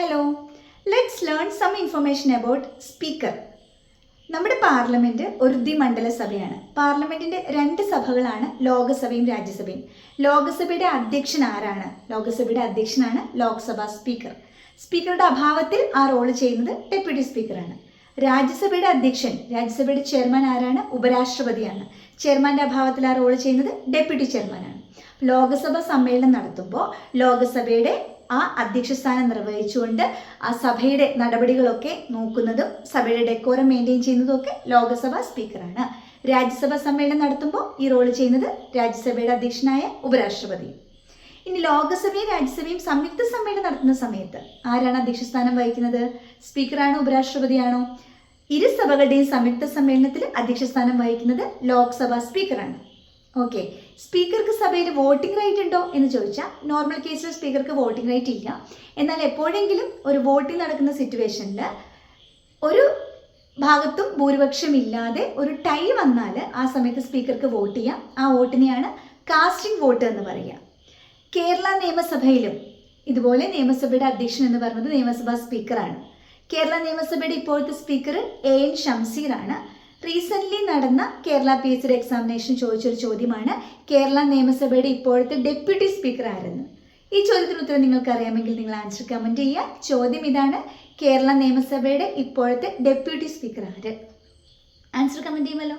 Hello let's learn some information about speaker നമ്മുടെ parliament ഒരു ദ്വിമണ്ഡല സഭയാണ്. പാർലമെന്റിന്റെ രണ്ട് സഭകളാണ് ലോകസഭയും രാജ്യസഭയും. ലോകസഭയുടെ അധ്യക്ഷൻ ആരാണ്? ലോകസഭയുടെ അധ്യക്ഷനാണ് ലോക്സഭാ സ്പീക്കർ. സ്പീക്കറുടെ അഭാവത്തിൽ ആ റോൾ ചെയ്യുന്നത് ഡെപ്യൂട്ടി സ്പീക്കറാണ്. രാജ്യസഭയുടെ അധ്യക്ഷൻ രാജ്യസഭയുടെ ചെയർമാൻ ആരാണ്? ഉപരാഷ്ട്രപതിയാണ്. ചെയർമാന്റെ അഭാവത്തിൽ ആ റോൾ ചെയ്യുന്നത് ഡെപ്യൂട്ടി ചെയർമാനാണ്. ലോകസഭ സമ്മേളനം നടത്തുമ്പോൾ ലോകസഭയുടെ ആ അധ്യക്ഷസ്ഥാനം നിർവഹിച്ചുകൊണ്ട് ആ സഭയുടെ നടപടികളൊക്കെ നോക്കുന്നതും സഭയുടെ ഡെക്കോറം മെയിന്റെയിൻ ചെയ്യുന്നതും ഒക്കെ ലോകസഭ സ്പീക്കറാണ്. രാജ്യസഭ സമ്മേളനം നടത്തുമ്പോൾ ഈ റോൾ ചെയ്യുന്നത് രാജ്യസഭയുടെ അധ്യക്ഷനായ ഉപരാഷ്ട്രപതി ഇനി ലോകസഭയും രാജ്യസഭയും സംയുക്ത സമ്മേളനം നടത്തുന്ന സമയത്ത് ആരാണ് അധ്യക്ഷസ്ഥാനം വഹിക്കുന്നത്? സ്പീക്കറാണോ ഉപരാഷ്ട്രപതിയാണോ? ഇരു സഭകളുടെയും സംയുക്ത സമ്മേളനത്തിൽ അധ്യക്ഷസ്ഥാനം വഹിക്കുന്നത് ലോക്സഭാ സ്പീക്കറാണ്. ഓക്കെ സ്പീക്കർക്ക് സഭയിൽ വോട്ടിംഗ് റൈറ്റ് ഉണ്ടോ എന്ന് ചോദിച്ചാൽ നോർമൽ കേസിൽ സ്പീക്കർക്ക് വോട്ടിംഗ് റൈറ്റ് ഇല്ല. എന്നാൽ എപ്പോഴെങ്കിലും ഒരു വോട്ടിംഗ് നടക്കുന്ന സിറ്റുവേഷനിൽ ഒരു ഭാഗത്തും ഭൂരിപക്ഷം ഇല്ലാതെ ഒരു ടൈ വന്നാൽ ആ സമയത്ത് സ്പീക്കർക്ക് വോട്ട് ചെയ്യാം. ആ വോട്ടിനെയാണ് കാസ്റ്റിംഗ് വോട്ട് എന്ന് പറയുക. കേരള നിയമസഭയിലും ഇതുപോലെ നിയമസഭയുടെ അധ്യക്ഷൻ എന്ന് പറയുന്നത് നിയമസഭാ സ്പീക്കറാണ്. കേരള നിയമസഭയുടെ ഇപ്പോഴത്തെ സ്പീക്കർ എ എൻ ഷംസീറാണ് റീസെന്റ്ലി നടന്ന Kerala P H D examination ചോദിച്ചൊരു ചോദ്യമാണ് കേരള നിയമസഭയുടെ ഇപ്പോഴത്തെ ഡെപ്യൂട്ടി സ്പീക്കർ ആരെന്ന്. ഈ ചോദ്യത്തിന് ഉത്തരം നിങ്ങൾക്ക് അറിയാമെങ്കിൽ നിങ്ങൾ ആൻസർ കമന്റ് ചെയ്യുക. ചോദ്യം ഇതാണ് കേരള നിയമസഭയുടെ ഇപ്പോഴത്തെ ഡെപ്യൂട്ടി സ്പീക്കർ ആര്? ആൻസർ കമന്റ് ചെയ്യുമല്ലോ.